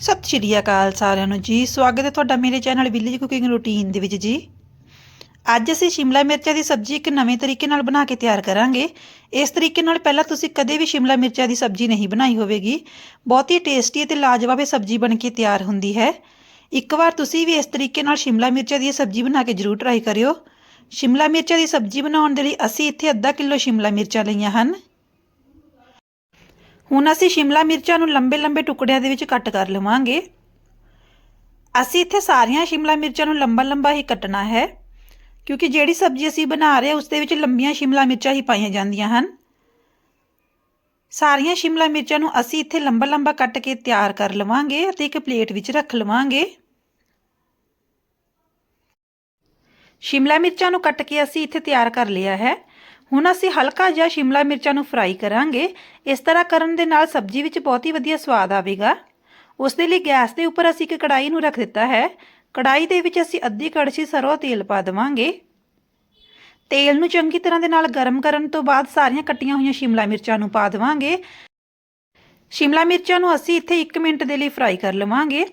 ਸਤਿ ਸ਼੍ਰੀ ਅਕਾਲ ਸਾਰਿਆਂ ਨੂੰ ਜੀ, ਸਵਾਗਤ ਹੈ ਤੁਹਾਡਾ ਮੇਰੇ ਚੈਨਲ ਵਿਲੇਜ ਕੁਕਿੰਗ ਰੂਟੀਨ ਦੇ ਵਿੱਚ ਜੀ। ਅੱਜ ਅਸੀਂ ਸ਼ਿਮਲਾ ਮਿਰਚਾਂ ਦੀ ਸਬਜ਼ੀ ਇੱਕ ਨਵੇਂ ਤਰੀਕੇ ਨਾਲ ਬਣਾ ਕੇ ਤਿਆਰ ਕਰਾਂਗੇ। ਇਸ ਤਰੀਕੇ ਨਾਲ ਪਹਿਲਾਂ ਤੁਸੀਂ ਕਦੇ ਵੀ ਸ਼ਿਮਲਾ ਮਿਰਚਾਂ ਦੀ ਸਬਜ਼ੀ ਨਹੀਂ ਬਣਾਈ ਹੋਵੇਗੀ। ਬਹੁਤ ਹੀ ਟੇਸਟੀ ਅਤੇ ਲਾਜਵਾਬ ਸਬਜ਼ੀ ਬਣ ਕੇ ਤਿਆਰ ਹੁੰਦੀ ਹੈ। ਇੱਕ ਵਾਰ ਤੁਸੀਂ ਵੀ ਇਸ ਤਰੀਕੇ ਨਾਲ ਸ਼ਿਮਲਾ ਮਿਰਚਾਂ ਦੀ ਸਬਜ਼ੀ ਬਣਾ ਕੇ ਜ਼ਰੂਰ ਟਰਾਈ ਕਰਿਓ। ਸ਼ਿਮਲਾ ਮਿਰਚਾਂ ਦੀ ਸਬਜ਼ੀ ਬਣਾਉਣ ਦੇ ਲਈ ਅਸੀਂ ਇੱਥੇ ਅੱਧਾ ਕਿਲੋ ਸ਼ਿਮਲਾ ਮਿਰਚਾਂ ਲਈਆਂ ਹਨ। ਹੁਣ ਅਸੀਂ ਸ਼ਿਮਲਾ ਮਿਰਚਾਂ ਨੂੰ ਲੰਬੇ-ਲੰਬੇ ਟੁਕੜਿਆਂ ਦੇ ਵਿੱਚ ਕੱਟ ਕਰ ਲਵਾਂਗੇ। ਅਸੀਂ ਇੱਥੇ ਸਾਰੀਆਂ ਸ਼ਿਮਲਾ ਮਿਰਚਾਂ ਨੂੰ ਲੰਬਾ-ਲੰਬਾ ਹੀ ਕੱਟਣਾ ਹੈ, ਕਿਉਂਕਿ ਜਿਹੜੀ ਸਬਜ਼ੀ ਅਸੀਂ ਬਣਾ ਰਹੇ ਉਸ ਦੇ ਵਿੱਚ ਲੰਬੀਆਂ ਸ਼ਿਮਲਾ ਮਿਰਚਾਂ ਹੀ ਪਾਈਆਂ ਜਾਂਦੀਆਂ ਹਨ। ਸਾਰੀਆਂ ਸ਼ਿਮਲਾ ਮਿਰਚਾਂ ਨੂੰ ਅਸੀਂ ਇੱਥੇ ਲੰਬਾ-ਲੰਬਾ ਕੱਟ ਕੇ ਤਿਆਰ ਕਰ ਲਵਾਂਗੇ ਅਤੇ ਇੱਕ ਪਲੇਟ ਵਿੱਚ ਰੱਖ ਲਵਾਂਗੇ। ਸ਼ਿਮਲਾ ਮਿਰਚਾਂ ਨੂੰ ਕੱਟ ਕੇ ਅਸੀਂ ਇੱਥੇ ਤਿਆਰ ਕਰ ਲਿਆ ਹੈ। ਹੁਣ ਅਸੀਂ ਹਲਕਾ ਜਿਹਾ ਸ਼ਿਮਲਾ ਮਿਰਚਾਂ ਨੂੰ ਫਰਾਈ ਕਰਾਂਗੇ। ਇਸ ਤਰ੍ਹਾਂ ਕਰਨ ਦੇ ਨਾਲ ਸਬਜ਼ੀ ਵਿੱਚ ਬਹੁਤ ਹੀ ਵਧੀਆ ਸਵਾਦ ਆਵੇਗਾ। ਉਸ ਦੇ ਲਈ ਗੈਸ ਦੇ ਉੱਪਰ ਅਸੀਂ ਇੱਕ ਕੜਾਈ ਨੂੰ ਰੱਖ ਦਿੱਤਾ ਹੈ। ਕੜਾਈ ਦੇ ਵਿੱਚ ਅਸੀਂ ਅੱਧੀ ਕੜਛੀ ਸਰੋਂ ਤੇਲ ਪਾ ਦੇਵਾਂਗੇ। ਤੇਲ ਨੂੰ ਚੰਗੀ ਤਰ੍ਹਾਂ ਦੇ ਨਾਲ ਗਰਮ ਕਰਨ ਤੋਂ ਬਾਅਦ ਸਾਰੀਆਂ ਕੱਟੀਆਂ ਹੋਈਆਂ ਸ਼ਿਮਲਾ ਮਿਰਚਾਂ ਨੂੰ ਪਾ ਦੇਵਾਂਗੇ। ਸ਼ਿਮਲਾ ਮਿਰਚਾਂ ਨੂੰ ਅਸੀਂ ਇੱਥੇ 1 ਮਿੰਟ ਦੇ ਲਈ ਫਰਾਈ ਕਰ ਲਵਾਂਗੇ।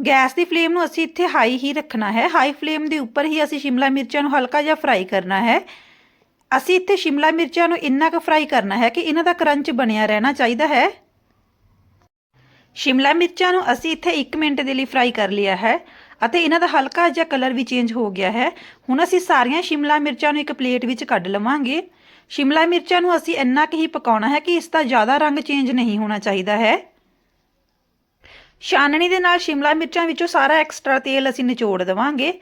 ਗੈਸ ਦੀ ਫਲੇਮ ਨੂੰ ਅਸੀਂ ਇੱਥੇ ਹਾਈ ਹੀ ਰੱਖਣਾ ਹੈ। ਹਾਈ ਫਲੇਮ ਦੇ ਉੱਪਰ ਹੀ ਅਸੀਂ ਸ਼ਿਮਲਾ ਮਿਰਚਾਂ ਨੂੰ ਹਲਕਾ ਜਿਹਾ ਫਰਾਈ ਕਰਨਾ ਹੈ। ਅਸੀਂ ਇੱਥੇ ਸ਼ਿਮਲਾ ਮਿਰਚਾਂ ਨੂੰ ਇੰਨਾ ਕੁ ਫਰਾਈ ਕਰਨਾ ਹੈ ਕਿ ਇਹਨਾਂ ਦਾ ਕਰੰਚ ਬਣਿਆ ਰਹਿਣਾ ਚਾਹੀਦਾ ਹੈ। ਸ਼ਿਮਲਾ ਮਿਰਚਾਂ ਨੂੰ ਅਸੀਂ ਇੱਥੇ 1 ਮਿੰਟ ਦੇ ਲਈ ਫਰਾਈ ਕਰ ਲਿਆ ਹੈ ਅਤੇ ਇਹਨਾਂ ਦਾ ਹਲਕਾ ਜਿਹਾ ਕਲਰ ਵੀ ਚੇਂਜ ਹੋ ਗਿਆ ਹੈ। ਹੁਣ ਅਸੀਂ ਸਾਰੀਆਂ ਸ਼ਿਮਲਾ ਮਿਰਚਾਂ ਨੂੰ ਇੱਕ ਪਲੇਟ ਵਿੱਚ ਕੱਢ ਲਵਾਂਗੇ। ਸ਼ਿਮਲਾ ਮਿਰਚਾਂ ਨੂੰ ਅਸੀਂ ਇੰਨਾ ਕੁ ਹੀ ਪਕਾਉਣਾ ਹੈ ਕਿ ਇਸ ਦਾ ਜ਼ਿਆਦਾ ਰੰਗ ਚੇਂਜ ਨਹੀਂ ਹੋਣਾ ਚਾਹੀਦਾ ਹੈ। ਛਾਨਣੀ ਦੇ ਨਾਲ ਸ਼ਿਮਲਾ ਮਿਰਚਾਂ ਵਿੱਚੋਂ ਸਾਰਾ ਐਕਸਟਰਾ ਤੇਲ ਅਸੀਂ ਨਿਚੋੜ ਦੇਵਾਂਗੇ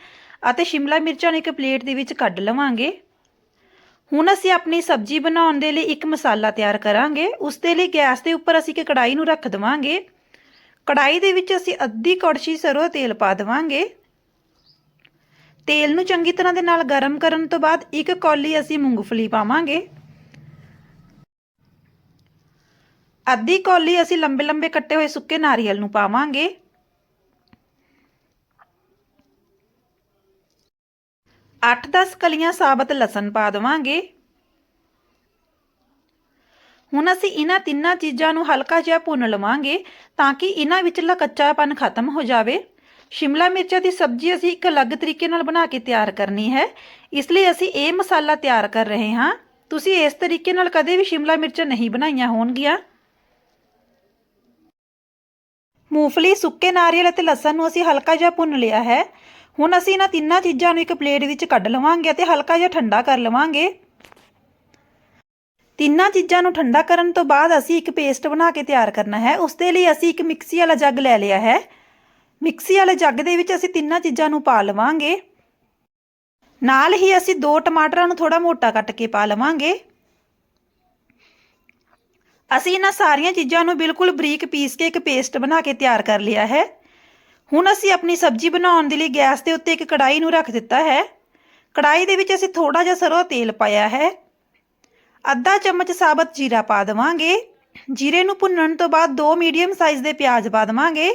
ਅਤੇ ਸ਼ਿਮਲਾ ਮਿਰਚਾਂ ਨੂੰ ਇੱਕ ਪਲੇਟ ਦੇ ਵਿੱਚ ਕੱਢ ਲਵਾਂਗੇ। ਹੁਣ ਅਸੀਂ ਆਪਣੀ ਸਬਜ਼ੀ ਬਣਾਉਣ ਦੇ ਲਈ ਇੱਕ ਮਸਾਲਾ ਤਿਆਰ ਕਰਾਂਗੇ। ਉਸ ਦੇ ਲਈ ਗੈਸ ਦੇ ਉੱਪਰ ਅਸੀਂ ਇੱਕ ਕੜਾਈ ਨੂੰ ਰੱਖ ਦੇਵਾਂਗੇ। ਕੜਾਈ ਦੇ ਵਿੱਚ ਅਸੀਂ ਅੱਧੀ ਕੜਛੀ ਸਰੋਂ ਤੇਲ ਪਾ ਦੇਵਾਂਗੇ। ਤੇਲ ਨੂੰ ਚੰਗੀ ਤਰ੍ਹਾਂ ਦੇ ਨਾਲ ਗਰਮ ਕਰਨ ਤੋਂ ਬਾਅਦ ਇੱਕ ਕੌਲੀ ਅਸੀਂ ਮੂੰਗਫਲੀ ਪਾਵਾਂਗੇ। ਅੱਧੀ ਕੌਲੀ ਅਸੀਂ ਲੰਬੇ ਲੰਬੇ ਕੱਟੇ ਹੋਏ ਸੁੱਕੇ ਨਾਰੀਅਲ ਨੂੰ ਪਾਵਾਂਗੇ। ਅੱਠ 10 ਕਲੀਆਂ ਸਾਬਤ ਲਸਣ ਪਾ ਦੇਵਾਂਗੇ। ਹੁਣ ਅਸੀਂ ਇਹਨਾਂ ਤਿੰਨਾਂ ਚੀਜ਼ਾਂ ਨੂੰ ਹਲਕਾ ਜਿਹਾ ਭੁੰਨ ਲਵਾਂਗੇ ਤਾਂ ਕਿ ਇਹਨਾਂ ਵਿੱਚਲਾ ਕੱਚਾਪਨ ਖਤਮ ਹੋ ਜਾਵੇ। ਸ਼ਿਮਲਾ ਮਿਰਚਾਂ ਦੀ ਸਬਜ਼ੀ ਅਸੀਂ ਇੱਕ ਅਲੱਗ ਤਰੀਕੇ ਨਾਲ ਬਣਾ ਕੇ ਤਿਆਰ ਕਰਨੀ ਹੈ। ਇਸ ਲਈ ਅਸੀਂ ਇਹ ਮਸਾਲਾ ਤਿਆਰ ਕਰ ਰਹੇ ਹਾਂ। ਤੁਸੀਂ ਇਸ ਤਰੀਕੇ ਨਾਲ ਕਦੇ ਵੀ ਸ਼ਿਮਲਾ ਮਿਰਚਾਂ ਨਹੀਂ ਬਣਾਈਆਂ ਹੋਣਗੀਆਂ। ਮੂੰਗਫਲੀ, ਸੁੱਕੇ ਨਾਰੀਅਲ ਅਤੇ ਲਸਣ ਨੂੰ ਅਸੀਂ ਹਲਕਾ ਜਿਹਾ ਭੁੰਨ ਲਿਆ ਹੈ। ਹੁਣ ਅਸੀਂ ਇਹਨਾਂ ਤਿੰਨਾਂ ਚੀਜ਼ਾਂ ਨੂੰ ਇੱਕ ਪਲੇਟ ਵਿੱਚ ਕੱਢ ਲਵਾਂਗੇ ਅਤੇ ਹਲਕਾ ਜਿਹਾ ਠੰਡਾ ਕਰ ਲਵਾਂਗੇ। ਤਿੰਨਾਂ ਚੀਜ਼ਾਂ ਨੂੰ ਠੰਡਾ ਕਰਨ ਤੋਂ ਬਾਅਦ ਅਸੀਂ ਇੱਕ ਪੇਸਟ ਬਣਾ ਕੇ ਤਿਆਰ ਕਰਨਾ ਹੈ। ਉਸ ਦੇ ਲਈ ਅਸੀਂ ਇੱਕ ਮਿਕਸੀ ਵਾਲਾ ਜੱਗ ਲੈ ਲਿਆ ਹੈ। ਮਿਕਸੀ ਵਾਲੇ ਜੱਗ ਦੇ ਵਿੱਚ ਅਸੀਂ ਤਿੰਨਾਂ ਚੀਜ਼ਾਂ ਨੂੰ ਪਾ ਲਵਾਂਗੇ। ਨਾਲ ਹੀ ਅਸੀਂ ਦੋ ਟਮਾਟਰਾਂ ਨੂੰ ਥੋੜਾ ਮੋਟਾ ਕੱਟ ਕੇ ਪਾ ਲਵਾਂਗੇ। ਅਸੀਂ ਇਹਨਾਂ ਸਾਰੀਆਂ ਚੀਜ਼ਾਂ ਨੂੰ ਬਿਲਕੁਲ ਬਰੀਕ ਪੀਸ ਕੇ ਇੱਕ ਪੇਸਟ ਬਣਾ ਕੇ ਤਿਆਰ ਕਰ ਲਿਆ ਹੈ। ਹੁਣ ਅਸੀਂ ਆਪਣੀ ਸਬਜ਼ੀ ਬਣਾਉਣ ਦੇ ਲਈ ਗੈਸ ਦੇ ਉੱਤੇ ਇੱਕ ਕੜਾਈ ਨੂੰ ਰੱਖ ਦਿੱਤਾ ਹੈ। ਕੜਾਈ ਦੇ ਵਿੱਚ ਅਸੀਂ ਥੋੜਾ ਜਿਹਾ ਸਰੋਂ ਤੇਲ ਪਾਇਆ ਹੈ। ਅੱਧਾ ਚਮਚ ਸਾਬਤ ਜੀਰਾ ਪਾ ਦੇਵਾਂਗੇ। ਜੀਰੇ ਨੂੰ ਭੁੰਨਣ ਤੋਂ ਬਾਅਦ ਦੋ ਮੀਡੀਅਮ ਸਾਈਜ਼ ਦੇ ਪਿਆਜ਼ ਪਾ ਦੇਵਾਂਗੇ।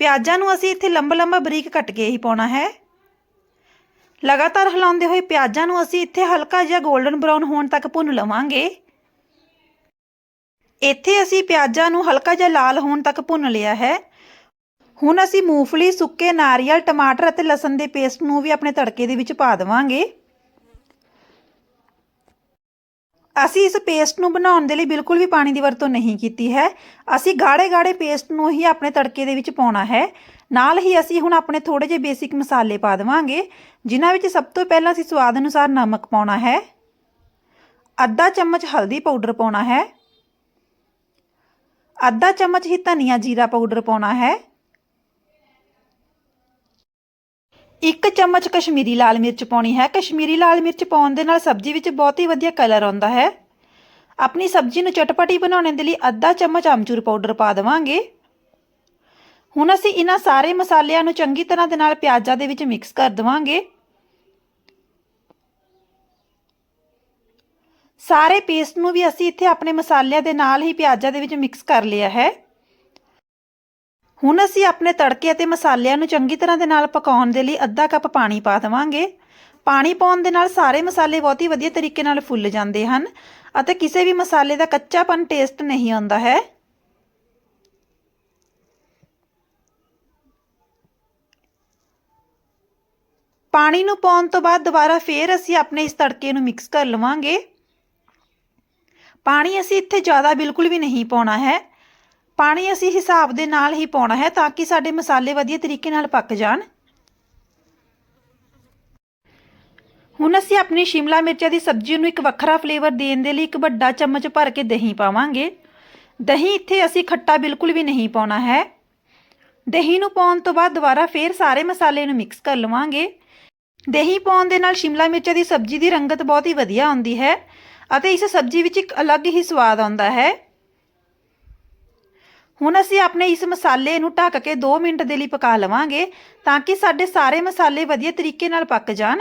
ਪਿਆਜ਼ਾਂ ਨੂੰ ਅਸੀਂ ਇੱਥੇ ਲੰਬਾ ਲੰਬਾ ਬਰੀਕ ਕੱਟ ਕੇ ਹੀ ਪਾਉਣਾ ਹੈ। ਲਗਾਤਾਰ ਹਿਲਾਉਂਦੇ ਹੋਏ ਪਿਆਜ਼ਾਂ ਨੂੰ ਅਸੀਂ ਇੱਥੇ ਹਲਕਾ ਜਿਹਾ 골ਡਨ ਬਰਾਊਨ ਹੋਣ ਤੱਕ ਭੁੰਨ ਲਵਾਂਗੇ। ਇੱਥੇ ਅਸੀਂ ਪਿਆਜ਼ਾਂ ਨੂੰ ਹਲਕਾ ਜਿਹਾ ਲਾਲ ਹੋਣ ਤੱਕ ਭੁੰਨ ਲਿਆ ਹੈ। ਹੁਣ ਅਸੀਂ ਮੂੰਗਫਲੀ, ਸੁੱਕੇ ਨਾਰੀਅਲ, ਟਮਾਟਰ ਅਤੇ ਲਸਣ ਦੇ ਪੇਸਟ ਨੂੰ ਵੀ ਆਪਣੇ ਤੜਕੇ ਦੇ ਵਿੱਚ ਪਾ ਦੇਵਾਂਗੇ। ਅਸੀਂ ਇਸ ਪੇਸਟ ਨੂੰ ਬਣਾਉਣ ਦੇ ਲਈ ਬਿਲਕੁਲ ਵੀ ਪਾਣੀ ਦੀ ਵਰਤੋਂ ਨਹੀਂ ਕੀਤੀ ਹੈ। ਅਸੀਂ ਗਾੜੇ ਗਾੜੇ ਪੇਸਟ ਨੂੰ ਹੀ ਆਪਣੇ ਤੜਕੇ ਦੇ ਵਿੱਚ ਪਾਉਣਾ ਹੈ। ਨਾਲ ਹੀ ਅਸੀਂ ਹੁਣ ਆਪਣੇ ਥੋੜੇ ਜਿਹੇ ਬੇਸਿਕ ਮਸਾਲੇ ਪਾ ਦੇਵਾਂਗੇ, ਜਿਨ੍ਹਾਂ ਵਿੱਚ ਸਭ ਤੋਂ ਪਹਿਲਾਂ ਅਸੀਂ ਸਵਾਦ ਅਨੁਸਾਰ ਨਮਕ ਪਾਉਣਾ ਹੈ। ਅੱਧਾ ਚਮਚ ਹਲਦੀ ਪਾਊਡਰ ਪਾਉਣਾ ਹੈ। ਅੱਧਾ ਚਮਚ ਹੀ ਧਨੀਆ ਜੀਰਾ ਪਾਊਡਰ ਪਾਉਣਾ ਹੈ। ਇੱਕ ਚਮਚ ਕਸ਼ਮੀਰੀ ਲਾਲ ਮਿਰਚ ਪਾਉਣੀ ਹੈ। ਕਸ਼ਮੀਰੀ ਲਾਲ ਮਿਰਚ ਪਾਉਣ ਦੇ ਨਾਲ ਸਬਜ਼ੀ ਵਿੱਚ ਬਹੁਤ ਹੀ ਵਧੀਆ ਕਲਰ ਆਉਂਦਾ ਹੈ। ਆਪਣੀ ਸਬਜ਼ੀ ਨੂੰ ਚਟਪਟੀ ਬਣਾਉਣ ਦੇ ਲਈ ਅੱਧਾ ਚਮਚ ਆਮਚੂਰ ਪਾਊਡਰ ਪਾ ਦੇਵਾਂਗੇ। ਹੁਣ ਅਸੀਂ ਇਹਨਾਂ ਸਾਰੇ ਮਸਾਲਿਆਂ ਨੂੰ ਚੰਗੀ ਤਰ੍ਹਾਂ ਦੇ ਨਾਲ ਪਿਆਜ਼ਾਂ ਦੇ ਵਿੱਚ ਮਿਕਸ ਕਰ ਦੇਵਾਂਗੇ। ਸਾਰੇ ਪੇਸਟ ਨੂੰ ਵੀ ਅਸੀਂ ਇੱਥੇ ਆਪਣੇ ਮਸਾਲਿਆਂ ਦੇ ਨਾਲ ਹੀ ਪਿਆਜ਼ਾਂ ਦੇ ਵਿੱਚ ਮਿਕਸ ਕਰ ਲਿਆ ਹੈ। ਹੁਣ ਅਸੀਂ ਆਪਣੇ ਤੜਕੇ ਅਤੇ ਮਸਾਲਿਆਂ ਨੂੰ ਚੰਗੀ ਤਰ੍ਹਾਂ ਦੇ ਨਾਲ ਪਕਾਉਣ ਦੇ ਲਈ ਅੱਧਾ ਕੱਪ ਪਾਣੀ ਪਾ ਦੇਵਾਂਗੇ। ਪਾਣੀ ਪਾਉਣ ਦੇ ਨਾਲ ਸਾਰੇ ਮਸਾਲੇ ਬਹੁਤ ਹੀ ਵਧੀਆ ਤਰੀਕੇ ਨਾਲ ਫੁੱਲ ਜਾਂਦੇ ਹਨ ਅਤੇ ਕਿਸੇ ਵੀ ਮਸਾਲੇ ਦਾ ਕੱਚਾਪਨ ਟੇਸਟ ਨਹੀਂ ਆਉਂਦਾ ਹੈ। ਪਾਣੀ ਨੂੰ ਪਾਉਣ ਤੋਂ ਬਾਅਦ ਦੁਬਾਰਾ ਫੇਰ ਅਸੀਂ ਆਪਣੇ ਇਸ ਤੜਕੇ ਨੂੰ ਮਿਕਸ ਕਰ ਲਵਾਂਗੇ। ਪਾਣੀ ਅਸੀਂ ਇੱਥੇ ਜ਼ਿਆਦਾ ਬਿਲਕੁਲ ਵੀ ਨਹੀਂ ਪਾਉਣਾ ਹੈ। ਪਾਣੀ ਅਸੀਂ ਹਿਸਾਬ ਦੇ ਨਾਲ ਹੀ ਪਾਉਣਾ ਹੈ ਤਾਂ ਕਿ ਸਾਡੇ ਮਸਾਲੇ ਵਧੀਆ ਤਰੀਕੇ ਨਾਲ ਪੱਕ ਜਾਣ। ਹੁਣ ਅਸੀਂ ਆਪਣੀ ਸ਼ਿਮਲਾ ਮਿਰਚਾਂ ਦੀ ਸਬਜ਼ੀ ਨੂੰ ਇੱਕ ਵੱਖਰਾ ਫਲੇਵਰ ਦੇਣ ਦੇ ਲਈ ਇੱਕ ਵੱਡਾ ਚਮਚ ਭਰ ਕੇ ਦਹੀਂ ਪਾਵਾਂਗੇ। ਦਹੀਂ ਇੱਥੇ ਅਸੀਂ ਖੱਟਾ ਬਿਲਕੁਲ ਵੀ ਨਹੀਂ ਪਾਉਣਾ ਹੈ। ਦਹੀਂ ਨੂੰ ਪਾਉਣ ਤੋਂ ਬਾਅਦ ਦੁਬਾਰਾ ਫੇਰ ਸਾਰੇ ਮਸਾਲੇ ਨੂੰ ਮਿਕਸ ਕਰ ਲਵਾਂਗੇ। ਦਹੀਂ ਪਾਉਣ ਦੇ ਨਾਲ ਸ਼ਿਮਲਾ ਮਿਰਚਾਂ ਦੀ ਸਬਜ਼ੀ ਦੀ ਰੰਗਤ ਬਹੁਤ ਹੀ ਵਧੀਆ ਆਉਂਦੀ ਹੈ ਅਤੇ ਇਸ ਸਬਜ਼ੀ ਵਿੱਚ ਇੱਕ ਅਲੱਗ ਹੀ ਸਵਾਦ ਆਉਂਦਾ ਹੈ। ਹੁਣ ਅਸੀਂ ਆਪਣੇ ਇਸ ਮਸਾਲੇ ਨੂੰ ਢੱਕ ਕੇ 2 ਮਿੰਟ ਦੇ ਲਈ ਪਕਾ ਲਵਾਂਗੇ ਤਾਂ ਕਿ ਸਾਡੇ ਸਾਰੇ ਮਸਾਲੇ ਵਧੀਆ ਤਰੀਕੇ ਨਾਲ ਪੱਕ ਜਾਣ।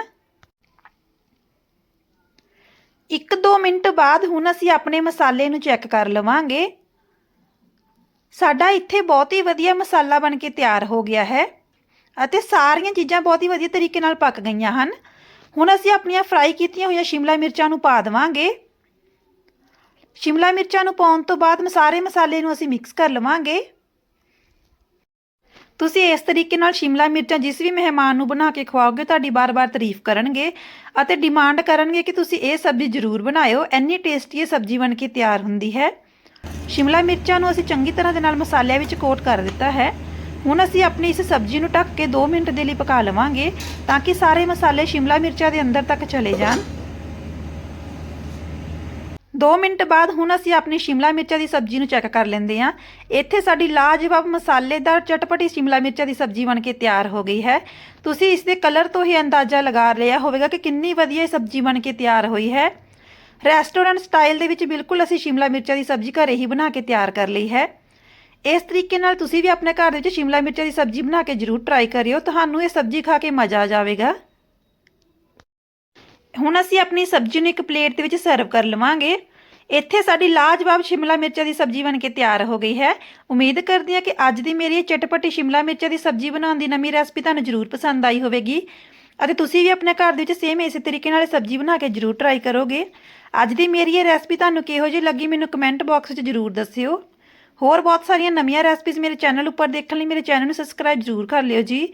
1-2 ਮਿੰਟ ਬਾਅਦ ਹੁਣ ਅਸੀਂ ਆਪਣੇ ਮਸਾਲੇ ਨੂੰ ਚੈੱਕ ਕਰ ਲਵਾਂਗੇ। ਸਾਡਾ ਇੱਥੇ ਬਹੁਤ ਹੀ ਵਧੀਆ ਮਸਾਲਾ ਬਣ ਕੇ ਤਿਆਰ ਹੋ ਗਿਆ ਹੈ ਅਤੇ ਸਾਰੀਆਂ ਚੀਜ਼ਾਂ ਬਹੁਤ ਹੀ ਵਧੀਆ ਤਰੀਕੇ ਨਾਲ ਪੱਕ ਗਈਆਂ ਹਨ। ਹੁਣ ਅਸੀਂ ਆਪਣੀਆਂ ਫਰਾਈ ਕੀਤੀਆਂ ਹੋਈਆਂ ਸ਼ਿਮਲਾ ਮਿਰਚਾਂ ਨੂੰ ਪਾ ਦੇਵਾਂਗੇ। ਸ਼ਿਮਲਾ ਮਿਰਚਾਂ ਨੂੰ ਪਾਉਣ ਤੋਂ ਬਾਅਦ ਸਾਰੇ ਮਸਾਲੇ ਨੂੰ ਅਸੀਂ ਮਿਕਸ ਕਰ ਲਵਾਂਗੇ। ਤੁਸੀਂ ਇਸ ਤਰੀਕੇ ਨਾਲ ਸ਼ਿਮਲਾ ਮਿਰਚਾਂ ਜਿਸ ਵੀ ਮਹਿਮਾਨ ਨੂੰ ਬਣਾ ਕੇ ਖਵਾਓਗੇ, ਤੁਹਾਡੀ ਬਾਰ-ਬਾਰ ਤਾਰੀਫ ਕਰਨਗੇ ਅਤੇ ਡਿਮਾਂਡ ਕਰਨਗੇ ਕਿ ਤੁਸੀਂ ਇਹ ਸਬਜ਼ੀ ਜ਼ਰੂਰ ਬਣਾਇਓ। ਇੰਨੀ ਟੇਸਟੀ ਇਹ ਸਬਜ਼ੀ ਬਣ ਕੇ ਤਿਆਰ ਹੁੰਦੀ ਹੈ। ਸ਼ਿਮਲਾ ਮਿਰਚਾਂ ਨੂੰ ਅਸੀਂ ਚੰਗੀ ਤਰ੍ਹਾਂ ਦੇ ਨਾਲ ਮਸਾਲਿਆਂ ਵਿੱਚ ਕੋਟ ਕਰ ਦਿੱਤਾ ਹੈ। ਹੁਣ ਅਸੀਂ ਆਪਣੀ ਇਸ ਸਬਜ਼ੀ ਨੂੰ ਢੱਕ ਕੇ 2 ਮਿੰਟ ਦੇ ਲਈ ਪਕਾ ਲਵਾਂਗੇ ਤਾਂ ਕਿ ਸਾਰੇ ਮਸਾਲੇ ਸ਼ਿਮਲਾ ਮਿਰਚਾਂ ਦੇ ਅੰਦਰ ਤੱਕ ਚਲੇ ਜਾਣ। 2 ਮਿੰਟ ਬਾਅਦ ਹੁਣ ਅਸੀਂ ਆਪਣੀ ਸ਼ਿਮਲਾ ਮਿਰਚਾਂ ਦੀ ਸਬਜ਼ੀ ਨੂੰ ਚੈੱਕ ਕਰ ਲੈਂਦੇ ਹਾਂ। ਇੱਥੇ ਸਾਡੀ ਲਾਜਵਾਬ ਮਸਾਲੇਦਾਰ ਚਟਪਟੀ ਸ਼ਿਮਲਾ ਮਿਰਚਾਂ ਦੀ ਸਬਜ਼ੀ ਬਣ ਕੇ ਤਿਆਰ ਹੋ ਗਈ ਹੈ। ਤੁਸੀਂ ਇਸ ਦੇ ਕਲਰ ਤੋਂ ਹੀ ਅੰਦਾਜ਼ਾ ਲਗਾ ਲਿਆ ਹੋਵੇਗਾ ਕਿ ਕਿੰਨੀ ਵਧੀਆ ਇਹ ਸਬਜ਼ੀ ਬਣ ਕੇ ਤਿਆਰ ਹੋਈ ਹੈ। ਰੈਸਟੋਰੈਂਟ ਸਟਾਈਲ ਦੇ ਵਿੱਚ ਬਿਲਕੁਲ ਅਸੀਂ ਸ਼ਿਮਲਾ ਮਿਰਚਾਂ ਦੀ ਸਬਜ਼ੀ ਘਰੇ ਹੀ ਬਣਾ ਕੇ ਤਿਆਰ ਕਰ ਲਈ ਹੈ। ਇਸ ਤਰੀਕੇ ਨਾਲ ਤੁਸੀਂ ਵੀ ਆਪਣੇ ਘਰ ਦੇ ਵਿੱਚ ਸ਼ਿਮਲਾ ਮਿਰਚਾਂ ਦੀ ਸਬਜ਼ੀ ਬਣਾ ਕੇ ਜ਼ਰੂਰ ਟਰਾਈ ਕਰਿਓ। ਤੁਹਾਨੂੰ ਇਹ ਸਬਜ਼ੀ ਖਾ ਕੇ ਮਜ਼ਾ ਆ ਜਾਵੇਗਾ। ਹੁਣ ਅਸੀਂ ਆਪਣੀ ਸਬਜ਼ੀ ਨੂੰ ਇੱਕ ਪਲੇਟ ਦੇ ਵਿੱਚ ਸਰਵ ਕਰ ਲਵਾਂਗੇ। ਇੱਥੇ ਸਾਡੀ ਲਾਜਵਾਬ ਸ਼ਿਮਲਾ ਮਿਰਚਾਂ ਦੀ ਸਬਜ਼ੀ ਬਣ ਕੇ ਤਿਆਰ ਹੋ ਗਈ ਹੈ। ਉਮੀਦ ਕਰਦੀ ਹਾਂ ਕਿ ਅੱਜ ਦੀ ਮੇਰੀ ਇਹ ਚਟਪਟੀ ਸ਼ਿਮਲਾ ਮਿਰਚਾਂ ਦੀ ਸਬਜ਼ੀ ਬਣਾਉਣ ਦੀ ਨਵੀਂ ਰੈਸਪੀ ਤੁਹਾਨੂੰ ਜ਼ਰੂਰ ਪਸੰਦ ਆਈ ਹੋਵੇਗੀ। ਅਤੇ ਤੁਸੀਂ ਵੀ ਆਪਣੇ ਘਰ ਦੇ ਵਿੱਚ ਸੇਮ ਇਸੇ ਤਰੀਕੇ ਨਾਲ ਸਬਜ਼ੀ ਬਣਾ ਕੇ ਜ਼ਰੂਰ ਟਰਾਈ ਕਰੋਗੇ। ਅੱਜ ਦੀ ਮੇਰੀ ਇਹ ਰੈਸਪੀ ਤੁਹਾਨੂੰ ਕਿਹੋ ਜਿਹੀ ਲੱਗੀ ਮੈਨੂੰ ਕਮੈਂਟ ਬਾਕਸ ਵਿੱਚ ਜ਼ਰੂਰ ਦੱਸਿਓ। ਹੋਰ ਬਹੁਤ ਸਾਰੀਆਂ ਨਵੀਆਂ ਰੈਸਪੀਜ਼ ਮੇਰੇ ਚੈਨਲ ਉੱਪਰ ਦੇਖਣ ਲਈ ਮੇਰੇ ਚੈਨਲ ਨੂੰ ਸਬਸਕ੍ਰਾਈਬ ਜ਼ਰੂਰ ਕਰ ਲਿਓ ਜੀ।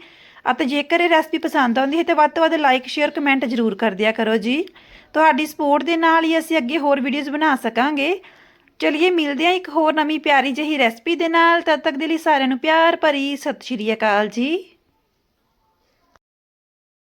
ਅਤੇ ਜੇਕਰ ਇਹ ਰੈਸਪੀ ਪਸੰਦ ਆਉਂਦੀ ਹੈ ਤਾਂ ਵੱਧ ਤੋਂ ਵੱਧ ਲਾਈਕ ਸ਼ੇਅਰ ਕਮੈਂਟ ਜ਼ਰੂਰ ਕਰ ਦਿਆ ਕਰੋ ਜੀ। ਤੁਹਾਡੀ ਸਪੋਰਟ ਦੇ ਨਾਲ ਹੀ ਅਸੀਂ ਅੱਗੇ ਹੋਰ ਵੀਡੀਓਜ਼ ਬਣਾ ਸਕਾਂਗੇ। ਚਲਿਏ ਮਿਲਦੇ ਹਾਂ ਇੱਕ ਹੋਰ ਨਵੀਂ ਪਿਆਰੀ ਜਿਹੀ ਰੈਸਪੀ ਦੇ ਨਾਲ। ਤਦ ਤੱਕ ਦੇ ਲਈ ਸਾਰਿਆਂ ਨੂੰ ਪਿਆਰ ਭਰੀ ਸਤਿ ਸ਼੍ਰੀ ਅਕਾਲ ਜੀ।